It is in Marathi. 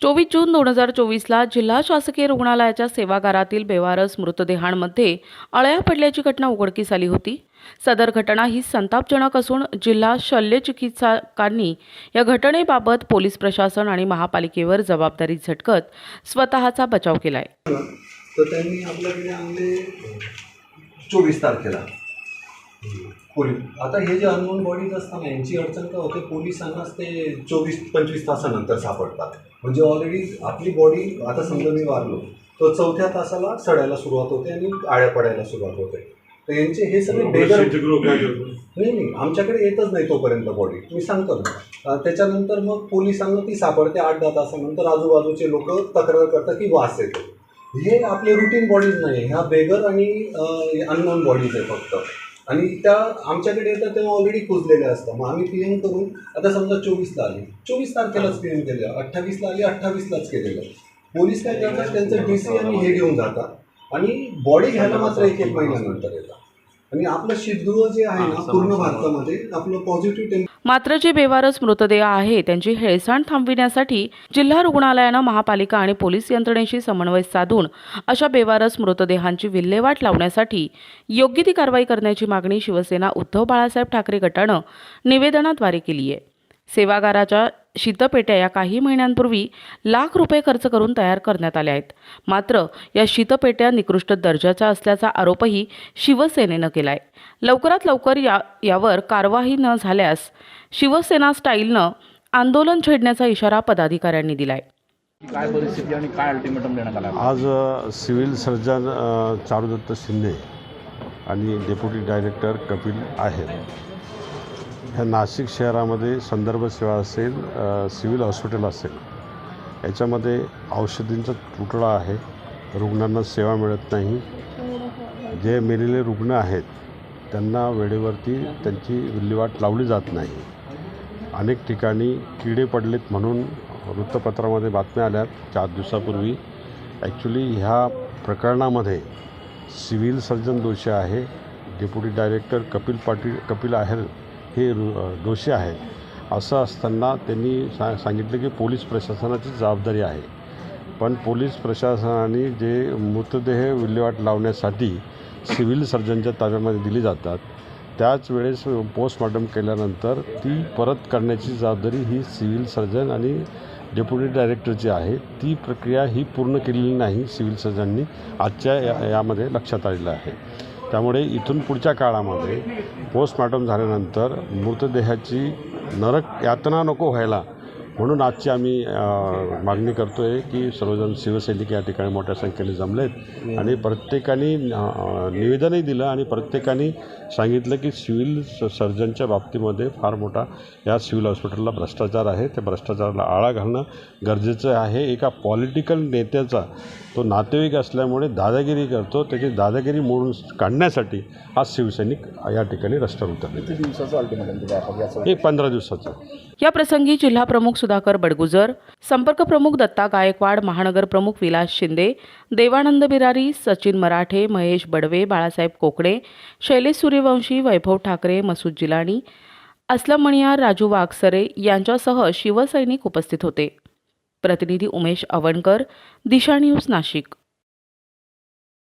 चोवीस जून दोन हजार चोवीसला जिल्हा शासकीय रुग्णालयाच्या सेवागारातील बेवारस मृतदेहांमध्ये अळ्या पडल्याची घटना उघडकीस आली होती. सदर घटना ही संतापजनक असून जिल्हा शल्यचिकित्सकांनी या घटनेबाबत पोलीस प्रशासन आणि महापालिकेवर जबाबदारी झटकत स्वतःचा बचाव केलाय. तर त्यांनी आपल्याकडे आणले चोवीस तारखेला. पोलीस आता हे जे अननोन बॉडीज असतात ना यांची अडचण काय होते? पोलिसांनाच ते चोवीस पंचवीस तासानंतर सापडतात. म्हणजे ऑलरेडी आपली बॉडी आता समजा मी वारलो तर चौथ्या तासाला सडायला सुरुवात होते आणि आळ्या पडायला सुरुवात होते. तर यांचे हे सगळे बेगर नाही नाही आमच्याकडे येतच नाही तोपर्यंत बॉडी मी सांगतो ना. त्याच्यानंतर मग पोलिसांना ती सापडते आठ दहा तासानंतर आजूबाजूचे लोक तक्रार करतात की वास येतो. हे आपले रुटीन बॉडीज नाही ह्या बेगर आणि अननोन बॉडीज आहे फक्त. आणि त्या आमच्याकडे येतात तेव्हा ऑलरेडी कुजलेल्या असतात. मग आम्ही एम करून आता समजा चोवीसला आली. चोवीस तारखेलाच एम केलं अठ्ठावीसला आली अठ्ठावीसलाच केलेलं. पोलीस काय करतात त्यांचं डी सी आणि हे घेऊन जातात. आणि बॉडी घ्यायला मात्र एक एक महिन्यानंतर येतात. आणि आपलं शीतगृह जे आहे ना पूर्ण भारतामध्ये आपलं पॉझिटिव्ह मात्र जे बेवारस मृतदेह आहे त्यांची हेळसांड थांबविण्यासाठी जिल्हा रुग्णालयानं महापालिका आणि पोलीस यंत्रणेशी समन्वय साधून अशा बेवारस मृतदेहांची विल्हेवाट लावण्यासाठी योग्य ती कारवाई करण्याची मागणी शिवसेना उद्धव बाळासाहेब ठाकरे गटानं निवेदनाद्वारे केली आहे. सेवागाराच्या शीतपेट्या या काही महिन्यांपूर्वी लाख रुपये खर्च करून तयार करण्यात आल्या आहेत. मात्र या शीतपेट्या निकृष्ट दर्जाच्या असल्याचा आरोपही शिवसेनेनं केला आहे लवकरात लवकर या यावर कारवाई न झाल्यास शिवसेना स्टाईलनं आंदोलन छेडण्याचा इशारा पदाधिकाऱ्यांनी दिला आहे काय परिस्थिती आणि काय अल्टिमेटम देण्यात आला? आज सिव्हिल सर्जन चारुदत्त शिंदे आणि डेप्युटी डायरेक्टर कपिल आहेत. ह्या नाशिक शहरामध्ये संदर्भ सेवा असेल सिव्हिल हॉस्पिटल असेल याच्यामध्ये औषधींचा तुटडा आहे रुग्णांना सेवा मिळत नाही. जे मेलेले रुग्ण आहेत त्यांना वेळेवरती त्यांची विल्हेवाट लावली जात नाही. अनेक ठिकाणी किडे पडलेत म्हणून वृत्तपत्रामध्ये बातम्या आल्यात. चार दिवसापूर्वी ॲक्च्युली ह्या प्रकरणामध्ये सिव्हिल सर्जन दोषी आहे. डेप्युटी डायरेक्टर कपिल पाटील कपिल आहेर हे दोषी आहेत. असं असताना त्यांनी सा सांगितलं की पोलीस प्रशासनाची जबाबदारी आहे. पण पोलीस प्रशासनाने जे मृतदेह विल्हेवाट लावण्यासाठी सिव्हिल सर्जनच्या ताब्यामध्ये दिली जातात त्याच वेळेस पोस्टमॉर्टम केल्यानंतर ती परत करण्याची जबाबदारी ही सिव्हिल सर्जन आणि डेप्युटी डायरेक्टरची आहे. ती प्रक्रिया ही पूर्ण केलेली नाही सिव्हिल सर्जननी आजच्या या यामध्ये लक्षात आलेलं आहे. त्यामुळे इथून पुढच्या काळामध्ये पोस्टमॉर्टम झाल्यानंतर मृतदेहाची नरक यातना नको व्हायला म्हणून आजची आम्ही मागणी करतो आहे की सर्वजण शिवसैनिक या ठिकाणी मोठ्या संख्येने जमलेत. आणि प्रत्येकाने निवेदनही दिलं आणि प्रत्येकाने सांगितलं की सिव्हिल स सर्जनच्या बाबतीमध्ये फार मोठा या सिव्हिल हॉस्पिटलला भ्रष्टाचार आहे. त्या भ्रष्टाचाराला आळा घालणं गरजेचं आहे. एका पॉलिटिकल नेत्याचा तो नातेवाईक असल्यामुळे दादागिरी करतो. त्याची दादागिरी मोडून काढण्यासाठी आज शिवसैनिक या ठिकाणी रस्त्यावर उतरले एक पंधरा दिवसाचं. या प्रसंगी जिल्हा प्रमुख सुधाकर बडगुजर संपर्क प्रमुख दत्ता गायकवाड महानगर प्रमुख विलास शिंदे देवानंद बिरारी सचिन मराठे महेश बडवे बाळासाहेब कोकणे शैलेश सूर्यवंशी वैभव ठाकरे मसूद जिलाणी असलम मणियार राजू वाघसरे यांच्यासह शिवसैनिक उपस्थित होते. प्रतिनिधी उमेश अवणकर दिशा न्यूज नाशिक.